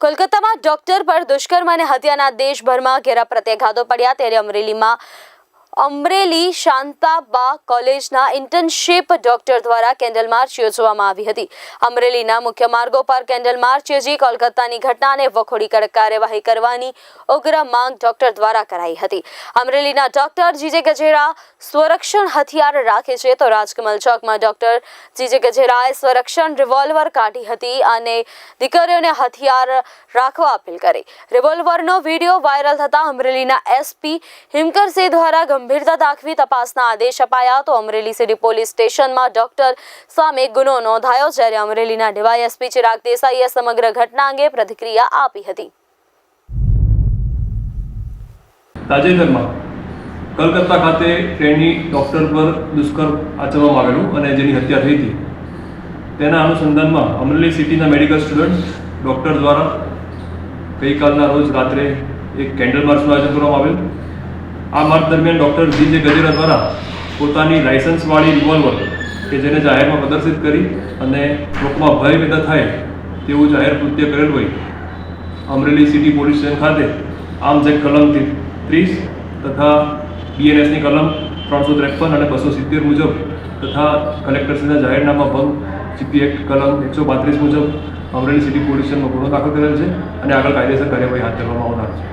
કોલકાતામાં ડોક્ટર પર દુષ્કર્મ અને હત્યાના દેશભરમાં ઘેરા પ્રત્યાઘાતો પડ્યા. ત્યારે અમરેલીમાં અમરેલી શાંતાબા કોલેજના ઇન્ટર્નશીપ ડોક્ટર દ્વારા કેન્ડલ માર્ચ યોજવામાં આવી હતી. અમરેલીના મુખ્ય માર્ગો પર કેન્ડલ માર્ચ યોજી કોલકાતાની ઘટનાને વખોડી કડક કાર્યવાહી કરવાની ઉગ્ર માંગ ડોક્ટર દ્વારા કરાઈ હતી. અમરેલીના ડોક્ટર જીજે ગજેરા સ્વરક્ષણ હથિયાર રાખે છે તો રાજકમલ ચોકમાં ડોક્ટર જીજે ગજેરાએ સ્વરક્ષણ રિવોલ્વર કાઢી હતી અને દીકરીઓને હથિયાર રાખવા અપીલ કરી. રિવોલ્વરનો વીડિયો વાયરલ થતા અમરેલીના એસપી હિમકરસિંહ દ્વારા ગંભીરતા દાખવી તપાસના આદેશ અપાયા તો અમરેલી સિટી પોલીસ સ્ટેશનમાં ડોક્ટર સામે ગુનો નોંધાયો, જ્યારે અમરેલીના ડીવાયએસપી ચિરાગ દેસાઈએ સમગ્ર ઘટના અંગે પ્રતિક્રિયા આપી હતી. તાજેતરમાં કલકત્તા ખાતે ટ્રેનની ડૉક્ટર પર દુષ્કર્મ આચરવામાં આવેલું અને જેની હત્યા થઈ હતી. તેના અનુસંધાનમાં અમરેલી સિટીના મેડિકલ સ્ટુડન્ટ ડૉક્ટર દ્વારા ગઈકાલના રોજ રાત્રે એક કેન્ડલ માર્ચનું આયોજન કરવામાં આવેલ. આ માર્ગ દરમિયાન ડૉક્ટર જી જે ગજેરા દ્વારા પોતાની લાયસન્સવાળી રિવોલ્વર કે જેને જાહેરમાં પ્રદર્શિત કરી અને લોકોમાં ભય પેદા થાય તેવું જાહેર કૃત્ય કરેલ હોય. અમરેલી સિટી પોલીસ સ્ટેશન ખાતે આર્મ્સ એક્ટ કલમ ત્રીસ તથા બીએનએસની કલમ ત્રણસો ત્રેપન અને બસો સિત્તેર મુજબ તથા કલેક્ટરશ્રીના જાહેરનામા ભંગ જીપી એક્ટ કલમ એકસો પાંત્રીસ મુજબ અમરેલી સિટી પોલીસ સ્ટેશનમાં ગુનો દાખલ કરેલ છે અને આગળ કાયદેસર કાર્યવાહી હાથ ધરવામાં આવનાર છે.